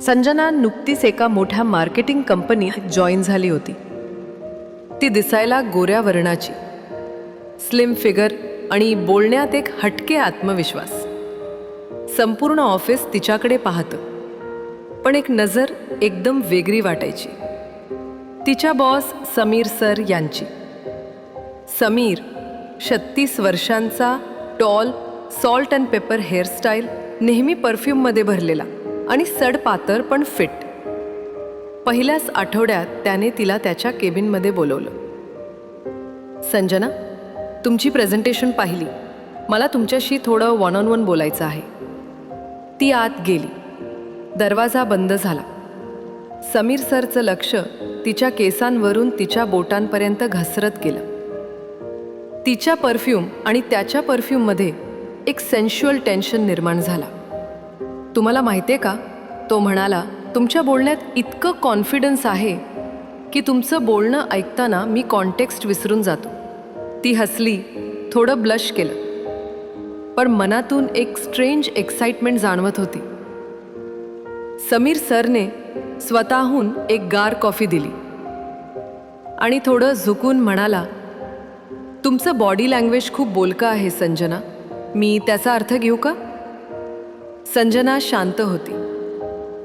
संजना नुकतीच एका मोठ्या मार्केटिंग कंपनीत जॉईन झाली होती. ती दिसायला गोऱ्या वर्णाची. स्लिम फिगर आणि बोलण्यात एक हटके आत्मविश्वास. संपूर्ण ऑफिस तिच्याकडे पाहतं. पण एक नजर एकदम वेगळी वाटायची. तिच्या बॉस समीर सर यांची. समीर छत्तीस वर्षांचा tall salt and pepper hairstyle नेहमी परफ्यूममध्ये भरलेला. आणि सडपातर पण फिट. पहिल्याच आठवड्यात त्याने तिला त्याच्या केबिनमध्ये बोलवलं. संजना तुमची प्रेझेंटेशन पाहिली. मला तुमच्याशी थोडं वन ऑन वन बोलायचं आहे. ती आत गेली. दरवाजा बंद झाला. समीर सरचं लक्ष तिच्या केसांवरून तिच्या बोटांपर्यंत घसरत गेलं. तिच्या परफ्यूम आणि त्याच्या परफ्यूममध्ये एक सेन्शुअल टेन्शन निर्माण झाला. तुम्हाला माहिती आहे का? तो म्हणाला तुमच्या बोलण्यात इतकं कॉन्फिडन्स आहे की तुमचं बोलणं ऐकताना मी कॉन्टेक्स्ट विसरून जातो. ती हसली थोडं ब्लश केलं. पण मनातून एक स्ट्रेंज एक्साइटमेंट जाणवत होती. समीर सरने स्वतःहून एक गार कॉफी दिली. आणि थोडं झुकून म्हणाला तुमचं बॉडी लँग्वेज खूप बोलकं आहे संजना. मी त्याचा अर्थ घेऊ का? संजना शांत होती.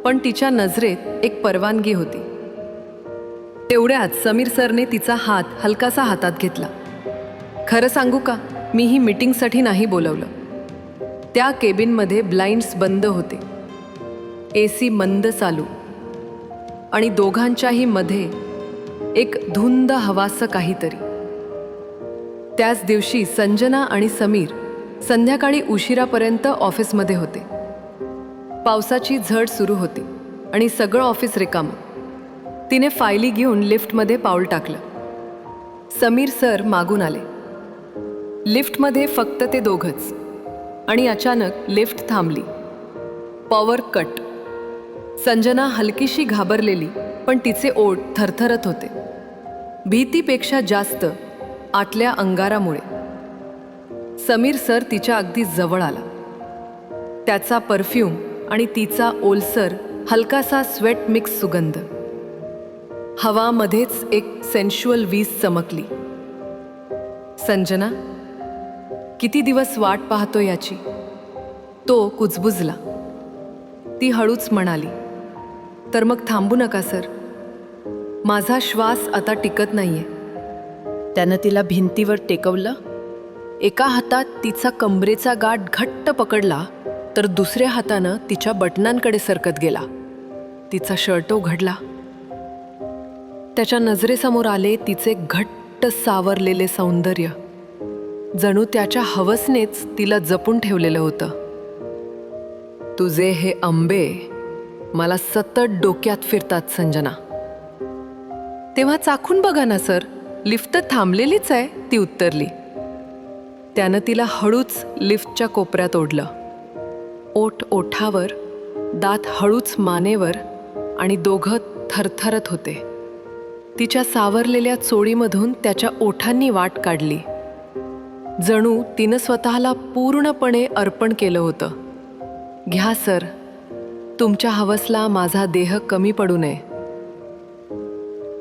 पण तिच्या नजरेत एक परवानगी होती. तेवढ्यात समीर सरने तिचा हात हलकासा हातात घेतला. खरं सांगू का मी ही मीटिंगसाठी नाही बोलवलं. त्या केबिनमध्ये ब्लाइंड्स बंद होते. ए सी मंद चालू. आणि दोघांच्याही मध्ये एक धुंद हवासं काहीतरी. त्याच दिवशी संजना आणि समीर संध्याकाळी उशिरापर्यंत ऑफिसमध्ये होते. पावसाची झड सुरू होती आणि सगळं ऑफिस रिकामं. तिने फायली घेऊन लिफ्टमध्ये पाऊल टाकलं. समीर सर मागून आले. लिफ्टमध्ये फक्त ते दोघंच. आणि अचानक लिफ्ट थांबली. Power cut. संजना हलकीशी घाबरलेली पण तिचे ओठ थरथरत होते. भीतीपेक्षा जास्त आतल्या अंगारामुळे. समीर सर तिच्या अगदी जवळ आला. त्याचा परफ्यूम आणि तिचा ओलसर हलकासा स्वेट मिक्स सुगंध. हवामध्येच एक सेन्शुअल वीज चमकली. संजना किती दिवस वाट पाहतो याची? तो कुजबुजला. ती हळूच म्हणाली तर मग थांबू नका सर. माझा श्वास आता टिकत नाहीये. त्यानं तिला भिंतीवर टेकवलं. एका हातात तिचा कमरेचा गाठ घट्ट पकडला. तर दुसऱ्या हातानं तिच्या बटनांकडे सरकत गेला. तिचा शर्ट उघडला. त्याच्या नजरेसमोर आले तिचे घट्ट सावरलेले सौंदर्य. जणू त्याच्या हवसनेच तिला जपून ठेवलेलं होतं. तुझे हे आंबे मला सतत डोक्यात फिरतात संजना. तेव्हा चाखून बघा ना सर. लिफ्ट तर थांबलेलीच आहे ती उत्तरली. त्यानं तिला हळूच लिफ्टच्या कोपऱ्यात ओढलं. ओठ ओठावर दात हळूच मानेवर आणि दोघं थरथरत होते. तिच्या सावरलेल्या चोळीमधून त्याच्या ओठांनी वाट काढली. जणू तिनं स्वतःला पूर्णपणे अर्पण केलं होतं. घ्या सर. तुमच्या हवसला माझा देह कमी पडू नये.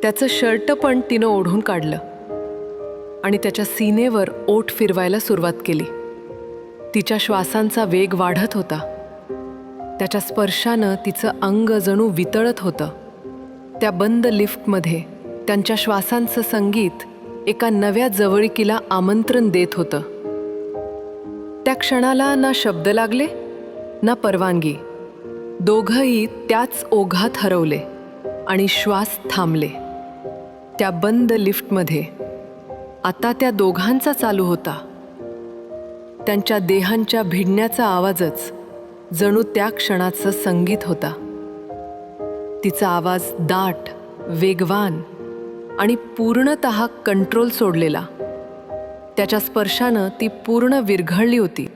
त्याचं शर्ट पण तिनं ओढून काढलं आणि त्याच्या सीनेवर ओठ फिरवायला सुरुवात केली. तिच्या श्वासांचा वेग वाढत होता. त्याच्या स्पर्शानं तिचं अंग जणू वितळत होतं. त्या बंद लिफ्टमध्ये त्यांच्या श्वासांचं संगीत एका नव्या जवळीकीला आमंत्रण देत होतं. त्या क्षणाला ना शब्द लागले ना परवानगी. दोघंही त्याच ओघात हरवले आणि श्वास थांबले. त्या बंद लिफ्टमध्ये आता त्या दोघांचा चालू होता. त्यांच्या देहांच्या भिडण्याचा आवाजच जणू त्या क्षणाचं संगीत होता. तिचा आवाज दाट वेगवान आणि पूर्णत कंट्रोल सोडलेला. त्याच्या स्पर्शानं ती पूर्ण विरघळली होती.